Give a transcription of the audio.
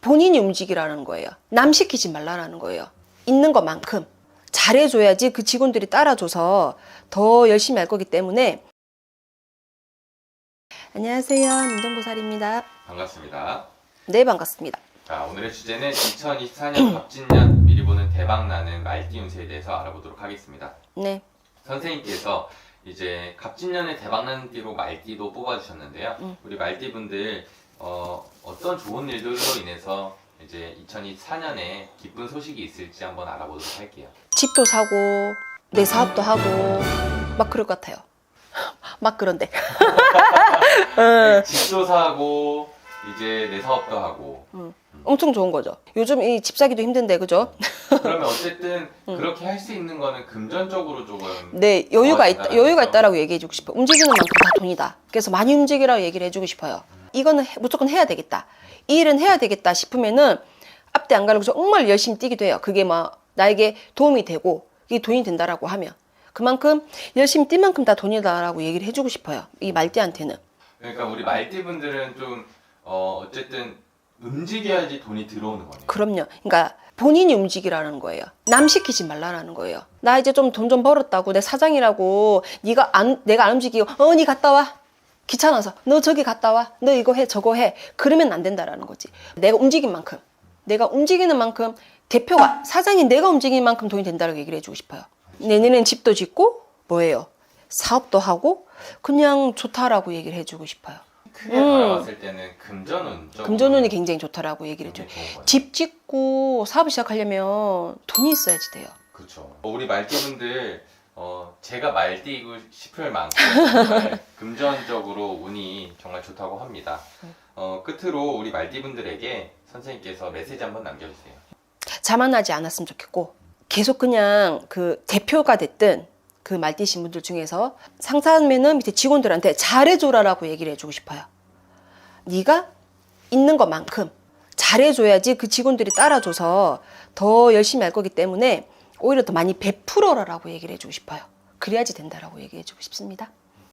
본인이 움직이라는 거예요. 남 시키지 말라는 거예요. 있는 것만큼 잘해줘야지 그 직원들이 따라줘서 더 열심히 할 거기 때문에 안녕하세요. 민정보살입니다. 반갑습니다. 네, 반갑습니다. 자, 오늘의 주제는 2024년 갑진년 미리 보는 대박 나는 말띠 운세에 대해서 알아보도록 하겠습니다. 네, 선생님께서 이제 갑진년에 대박 나는 띠로 말띠도 뽑아주셨는데요. 음. 우리 말띠 분들 어, 어떤 좋은 일들로 인해서 이제 2024년에 기쁜 소식이 있을지 한번 알아보도록 할게요. 집도 사고 내 사업도 하고 막 그럴 것 같아요. 막 그런데. 어, 집도 사고 이제 내 사업도 하고 엄청 좋은 거죠. 요즘 이 집 사기도 힘든데 그죠? 그러면 어쨌든 음. 그렇게 할 수 있는 거는 금전적으로 조금 네, 여유가 어, 있다. 여유가 있다라고 얘기해주고 싶어요. 움직이는 만큼 다 돈이다. 그래서 많이 움직이라고 얘기를 해주고 싶어요. 이거는 해- 무조건 해야 되겠다. 이 일은 해야 되겠다 싶으면은 앞대 안 가려고 정말 열심히 뛰기도 해요. 그게 막 나에게 도움이 되고 이게 돈이 된다라고 하면 그만큼 열심히 뛴 만큼 다 돈이다라고 얘기를 해주고 싶어요. 이 말띠한테는. 그러니까 우리 말띠 분들은 좀 어, 어쨌든 움직여야지 돈이 들어오는 거네요. 그럼요. 그러니까 본인이 움직이라는 거예요. 남 시키지 말라는 거예요. 나 이제 좀돈좀 벌었다고 내 사장이라고 네가 안 내가 안 움직이고 어니 갔다 와. 귀찮아서 너 저기 갔다 와. 너 이거 해 저거 해. 그러면 안 된다라는 거지. 내가 움직인 만큼 내가 움직이는 만큼 대표가 사장이 내가 움직이는 만큼 돈이 된다고 얘기를 해주고 싶어요. 내년엔 집도 짓고 뭐예요? 사업도 하고 그냥 좋다라고 얘기를 해주고 싶어요. 크게 음. 바라봤을 때는 금전운 쪽으로 금전운이 굉장히 좋다라고 얘기를 해줘요. 굉장히 좋은 거예요. 집 짓고 사업을 시작하려면 돈이 있어야지 돼요. 그렇죠. 우리 말띠 분들 어, 제가 말띠이고 싶을 만큼 정말 금전적으로 운이 정말 좋다고 합니다. 어, 끝으로 우리 말띠 분들에게 선생님께서 메시지 한번 남겨주세요. 자만하지 않았으면 좋겠고 계속 그냥 그 대표가 됐든 그 말띠신 분들 중에서 상사면은 밑에 직원들한테 잘해줘라라고 얘기를 해주고 싶어요. 네가 있는 것만큼 잘해줘야지 그 직원들이 따라줘서 더 열심히 할 거기 때문에 오히려 더 많이 베풀어라라고 얘기를 해주고 싶어요. 그래야지 된다라고 얘기해주고 싶습니다.